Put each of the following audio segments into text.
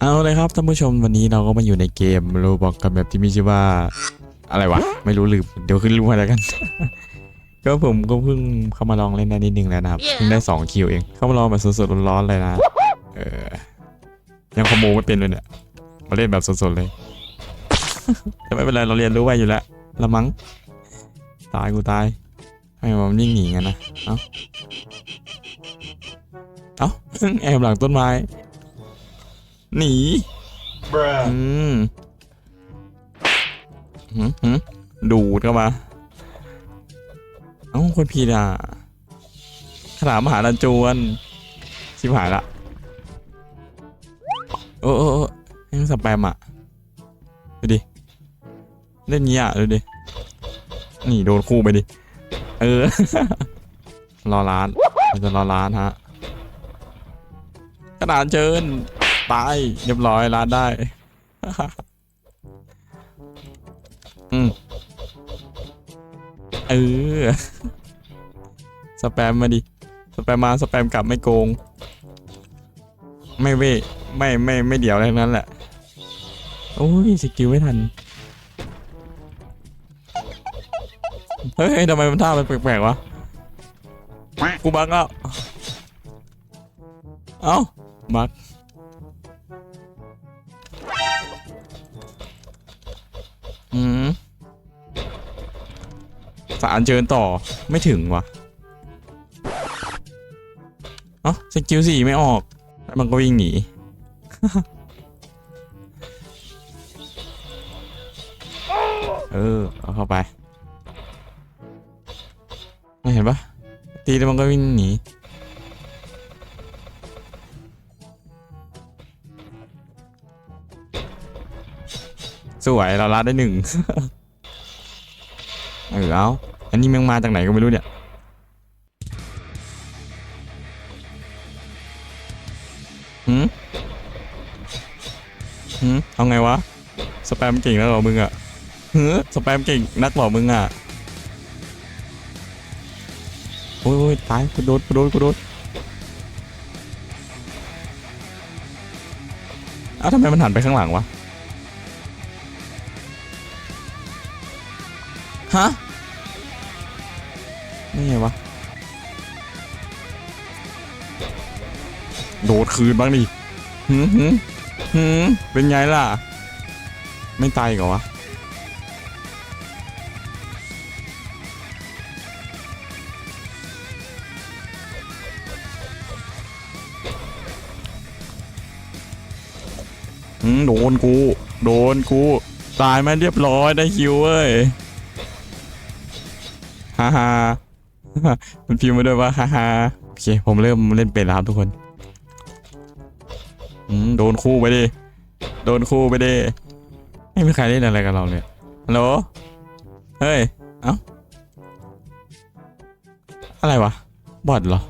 เอาเลยครับท่านผู้ชมวันนี้เราก็มาอยู่ในเกมโรบอกกับแบบที่มีชื่อว่า อะไรวะ ไม่รู้ลืมเดี๋ยวขึ้นรูปให้แล้วกัน ก็ผมก็เพิ่งเข้ามาลองเล่นได้นิดนึงแล้วนะครับเพิ่งได้2คิวเอง เข้ามาลองแบบสดๆร้อนๆเลยนะเออยังขโมยไม่เป็นเลยเนี่ยมาเล่นแบบสดๆเลยแต่ไม่เป็นไรเราเรียนรู้ไว้อยู่แล้วละมั้งตายกูตายทำไมมันนิ่งหนีกันนะเอ้าเอ้าแอบหลังต้นไม้ หนี Bruh. อืมหืมหืมดูดเข้ามา เอ้าคนผิดอะขนามมหาลันจวน ชิบหายละโอ้โอ้โอ้ยังสแปมอะ ดูดิ เล่นงี้อะ ดูดิ นี่โดนคู่ไปดิ เออ รอร้านเราจะรอร้านฮะกระดานเชิญ ตายเรียบร้อยร้านได้ อืมเออสแปมมาดิ สแปมมาสแปมกลับไม่โกง ไม่เว้ยไม่ไม่ไม่เดี๋ยวอะไรนั้นแหละ โอ้ยสกิลไม่ทัน เฮ้ยทำไมมันท่ามันแปลกๆวะ กูบักแล้ว เอ้าบัก สารเชิญต่อไม่ถึงวะเอ้าสกิลสี่ไม่ออกแล้วมันก็วิ่งหนีเออเอาเข้าไปไม่เห็นปะตีแล้วมันก็วิ่งหนีสวยเราลัดได้หนึ่งเออเอา อันนี้แมันมาจากไหนก็ไม่รู้เนี่ยหืมหืมเอาไงวะ สแปมเก่งแล้วเหรอมึงอะเฮ้อสแปมเก่งนักเหรอมึงอะโอ้ยอยตายกูโดนกูโดนกูโดนอ้าทำไมมันหันไปข้างหลังวะ ฮะ นี่ไงวะ โดดคืนบ้างดิหืมหืมหืมเป็นไงล่ะ ไม่ตายอีกเหรอวะอืมโดนกู โดนกู ตายมาเรียบร้อยได้คิวเว้ย ฮ่าฮ่า มันพิมพ์มาด้วยว่าฮ่าฮ่าโอเค ผมเริ่มเล่นเป็นแล้วครับทุกคนอืมโดนคู่ไปดิ โดนคู่ไปดิ ไม่มีใครเล่นอะไรกับเราเลย ฮัลโหล เฮ้ย เอ้า อะไรวะ บอทเหรอ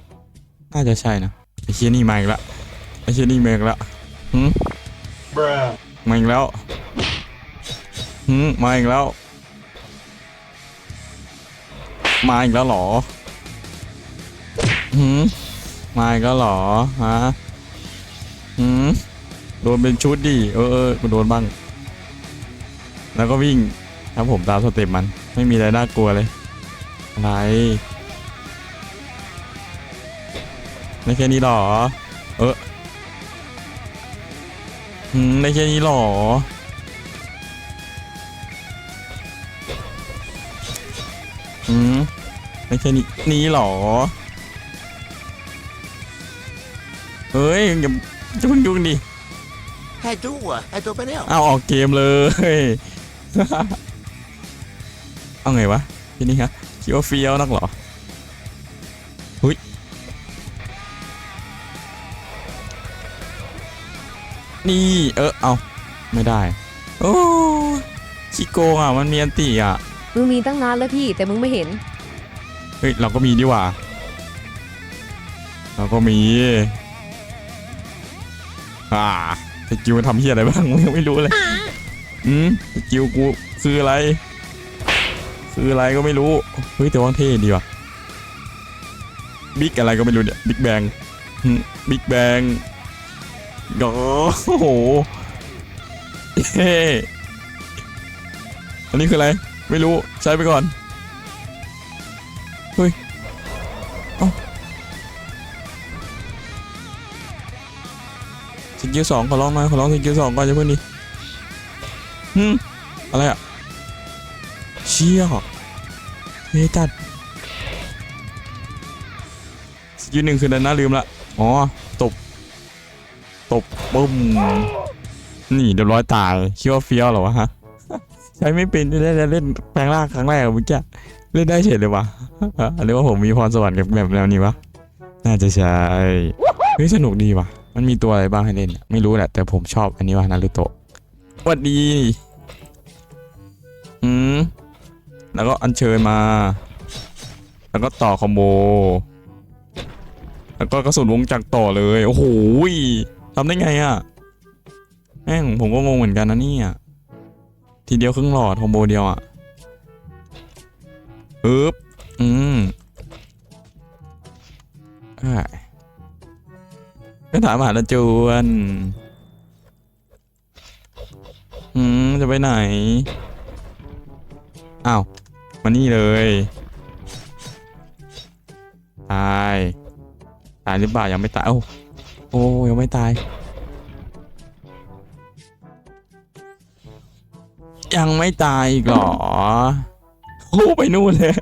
น่าจะใช่นะ ไอ้เชี่ยนี่มาอีกละ ไอ้เชี่ยนี่มาอีกละหืม Bruh. มาอีกแล้วหืมมาอีกแล้ว มาอีกแล้วหรอหืมมาอีกแล้วหรอฮะหืมโดนเป็นชุดดิเออเออกูโดนบ้าง แล้วก็วิ่งครับผมตามสเต็ปมันไม่มีอะไรน่ากลัวเลยอะไรไม่แค่นี้หรอ เออหืมได้แค่นี้หรอ หืมได้แค่นี้นี้หรอ เฮ้ยอย่าจะเพิ่งยุ่งดิให้ดูอะให้ตัวไปแล้วเอาออกเกมเลย เอาไงวะทีนี้ฮะคิดว่าเฟี้ยวนักเหรอหุยนี่เออเอาไม่ได้ โอ้ชิโกงอะ มันมีอันติอะ มึงมีตั้งนานแล้วพี่แต่มึงไม่เห็น เฮ้ยเราก็มีดีหว่า เราก็มี อ่าสกิลมันทำเฮียอะไรบ้างมึงยังไม่รู้เลยอืมสกิลกูคืออะไร คืออะไรก็ไม่รู้ เฮ้ยแต่ว่าเท่ดีว่ะบิ๊กอะไรก็ไม่รู้เนี่ยบิ๊กแบงบิ๊กแบงโอ้โหเฮ้อันนี้คืออะไร ไม่รู้ ใช้ไปก่อน เฮ้ย เอ้าสกิลสองขอร้องหน่อยขอร้องสกิลสองก่อนจะเพื่อนดิฮึมอะไรอะเชี่ยเฮ้ยจัดสกิลหนึ่งคือดันหน้าลืมละ อ๋อ ตบ ตบบึ้มนี่เรียบร้อยตายคิดว่าเฟี้ยวเหรอวะฮะ ใช้ไม่เป็นได้เล่นแปลงร่างครั้งแรกอะเมึงจะเล่นได้เฉยเลยวะหรือว่าผมมีพรสวรรค์กับแบบแนวนี้วะน่าจะใช่เฮ้ยสนุกดีว่ะ มันมีตัวอะไรบ้างให้เล่น ไม่รู้แหละแต่ผมชอบอันนี้ว่ะนารูโตะสวัสดีอืมแล้วก็อัญเชิญมา แล้วก็ต่อคอมโบ แล้วก็กระสุนวงจักรต่อเลย โอ้โหทำได้ไงอะแม่งผมก็งงเหมือนกันนะเนี่ย ทีเดียวครึ่งหลอดคอมโบเดียวอะอึ๊บอืมอ่าก็ถามหาละจวนอืม จะไปไหน อ้าว มานี่เลยตาย ตายหรือเปล่ายังไม่ตาย โอ้โอ้ยังไม่ตาย ยังไม่ตายอีกเหรอโอ้ไปนู่นเลย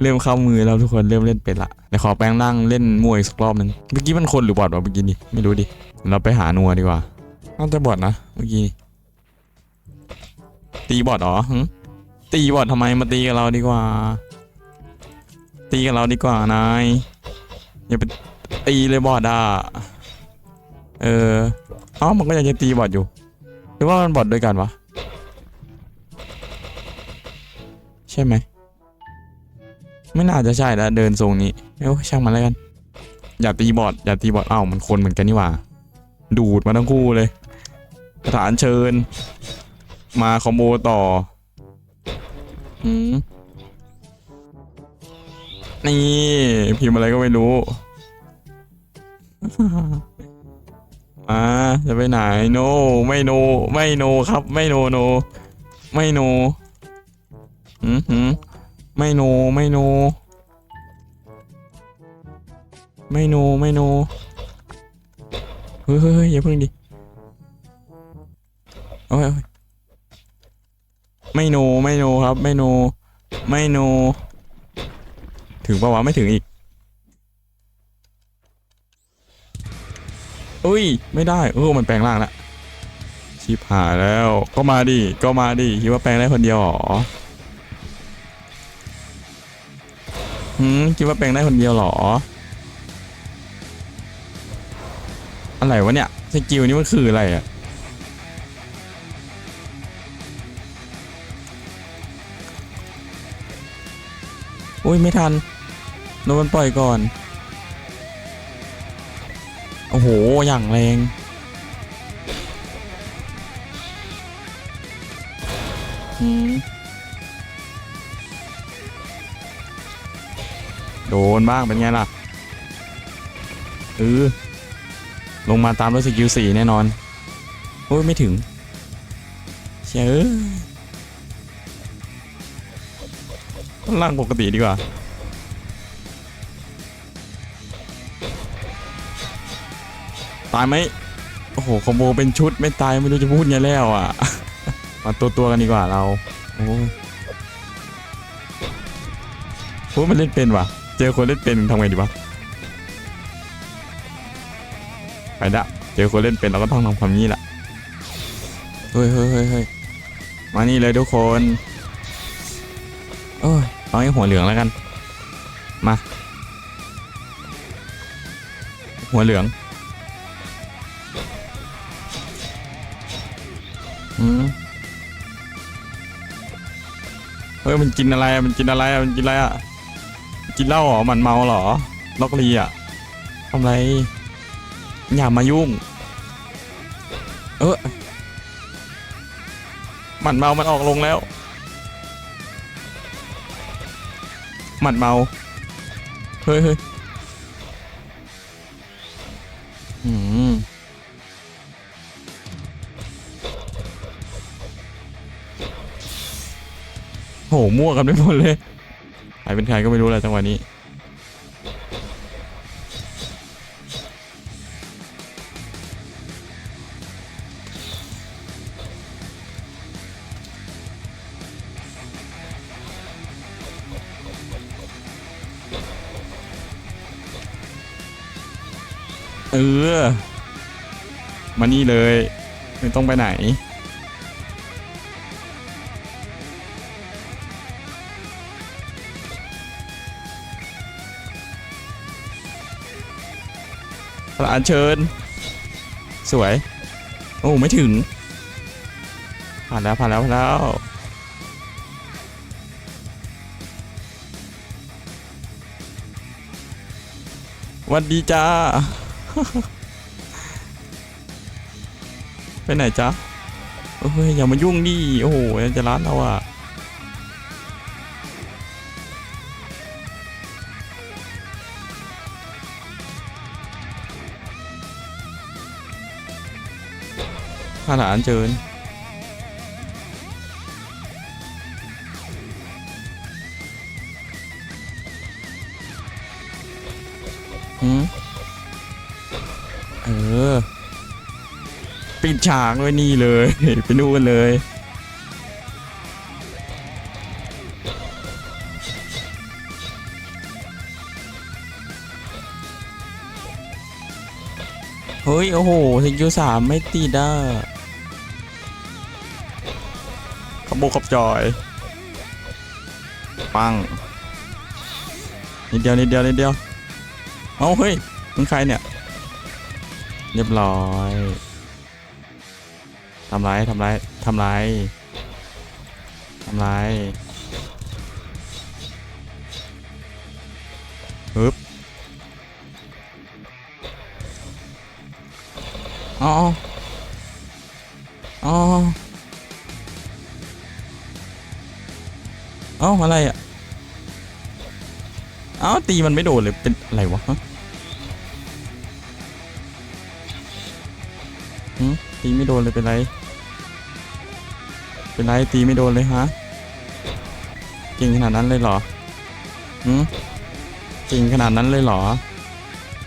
เริ่มเข้ามือแล้วทุกคนเริ่มเล่นเป็นละเดี๋ยวขอแปลงร่างเล่นมวยสักรอบหนึงเมื่อกี้มันคนหรือบอทวะเมื่อกี้นี่ไม่รู้ดิเราไปหานัวดีกว่าน่าจะบอทนะเมื่อกี้ตีบอทเหรอตีบอททำไมมาตีกับเราดีกว่า ตีกับเราดีกว่านายอย่าไปตีเลยบอทอะเออเอ้ามันก็ยังจะตีบอทอยู่ หรือว่ามันบอทด้วยกันวะ ใช่ไหม ไม่น่าจะใช่แล้วเดินทรงนี้เอ้าช่างมันแล้วกัน อย่าตีบอดอย่าตีบอดเอ้ามันคนเหมือนกันนี่หว่า ดูดมาทั้งคู่เลยสถานเชิญ มาคอมโบต่ออืมนี่ พิมพ์อะไรก็ไม่รู้มาจะไปไหนโน ไม่โน ไม่โนครับ ไม่โนโน ไม่โน อืมหืมไม่โนไม่โน ไม่โนไม่โนเฮ้ยเฮ้ยเฮ้ยอย่าเพิ่งดิโอ้ยไม่โนไม่โนครับ ไม่โน ไม่โน ถึงปะวะไม่ถึงอีกอุ้ย ไม่ได้เออมันแปลงร่างละชิบหายแล้ว ก็มาดิก็มาดิคิดว่าแปลงได้คนเดียวหรอ หืมคิดว่าแปลงได้คนเดียวหรอ อะไรวะเนี่ยสกิลนี้มันคืออะไรอะอุ้ยไม่ทันโดนมันปล่อยก่อน โอ้โห อย่างแรง อืม โดนบ้างเป็นไงล่ะเออลงมาตามด้วยสกิลสี่แน่นอนโอ้ยไม่ถึงเชื่อล่างปกติดีกว่าตายไหมโอ้โหคอมโบเป็นชุดไม่ตายไม่รู้จะพูดไงแล้วอะ มาตัวตัวกันดีกว่าเรา โอ้โอ้ยมันเล่นเป็นว่ะ จอคนเล่นเป็นทำไงดีวะไปละเจอคนเล่นเป็นเราก็ต้องทำความนี้แหละเฮ้ยเฮ้ยเฮ้ยเฮ้ยมานี่เลยทุกคนโอ้ยเอาให้หัวเหลืองแล้วกัน มา หัวเหลืองอืมเฮ้ยมันกินอะไรอะมันกินอะไรอะมันกินอะไรอะ กินเหล้าเหรอ มันเมาเหรอ ล็อกลีอะทำไร อย่ามายุ่ง เออมันเมา มันออกลงแล้ว มันเมา เฮ้ยเฮ้ยอืมโหมั่วกันไปหมดเลย เป็นใครก็ไม่รู้แหละจังหวะนี้ เออ มานี่เลย ไม่ต้องไปไหน อัญเชิญ สวย โอ้ไม่ถึง ผ่านแล้วผ่านแล้วผ่านแล้ววันดีจ้า ไปไหนจ๊ะเฮ้ยอย่ามายุ่งดิโอ้โหจะร้านเราอะาหลานเจิญหืมเออ ปิดฉากไว้นี่เลย ไปนู่นเลย เฮ้ย โอ้โหถึงคิวสามไม่ติด โบขบจอย ปัง นิดเดียวนิดเดียวนิดเดียว เอาเฮ้ยมึงใครเนี่ย เรียบร้อยทำไรทำไรทำไรทำไรฮึบอ๋อ เอ้าอะไรอะ เอ้าตีมันไม่โดนเลยเป็นอะไรวะฮะหืมตีไม่โดนเลยเป็นไร เป็นไรตีไม่โดนเลยฮะ เก่งขนาดนั้นเลยเหรอหืมเก่งขนาดนั้นเลยเหรอ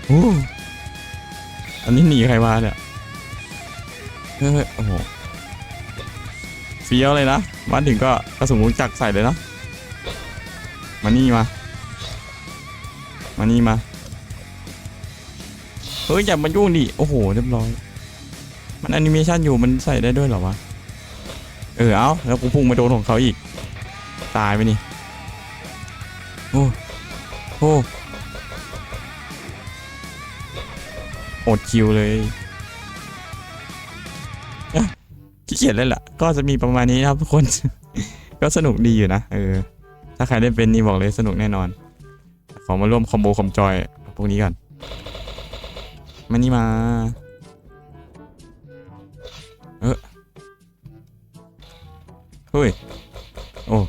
โอ้อันนี้หนีใครมาเนี่ยเฮ้ยโอ้โหเฟี้ยวเลยนะมาถึงก็กระสุนจักใส่เลยนะ มานี่มา มานี่มา เฮ้ยอย่ามายุ่งดิ โอ้โหเรียบร้อย มันแอนิเมชันอยู่มันใส่ได้ด้วยเหรอวะ เออเอาแล้วกูพุ่งมาโดนของเขาอีก ตายไปนี่ โอ้ โอ้อดคิวเลยขี้เกียจเลยล่ะ ก็จะมีประมาณนี้นะครับทุกคน ก็สนุกดีอยู่นะ เออ ถ้าใครได้เป็นนี่บอกเลยสนุกแน่นอน ขอมาร่วมคอมโบคอมจอยพวกนี้ก่อน มานี่มา เออเฮ้ย โอ้